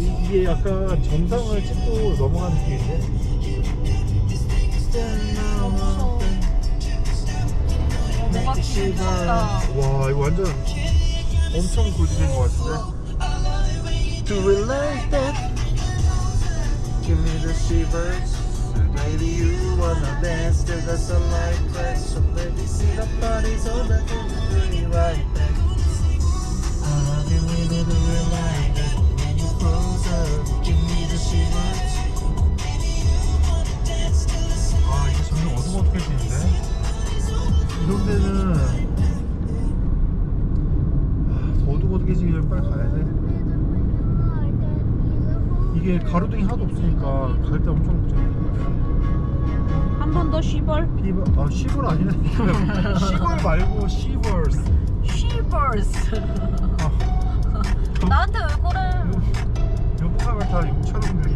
이- 이게 약간 정상을 찍고 넘어가는 느낌인데. 어, 기분 좋다. 와 이거 완전 엄청 골드된 것 같은데. Do we like that? Give me the shivers. Maybe you wanna dance till the sunlight cracks. So baby, see the party so 어두컴컴해지는데 이런 데는 아, 더 어두컴컴해지기 전에 빨리 가야 돼 이게 가로등이 하나도 없으니까 갈 때 엄청 걱정돼 한번 더 시벌. 피버 아 시벌 아니네 시벌 말고 시벌스 시벌스. 아, 나한테 왜 그래? 하면 다 6천 원 들리잖아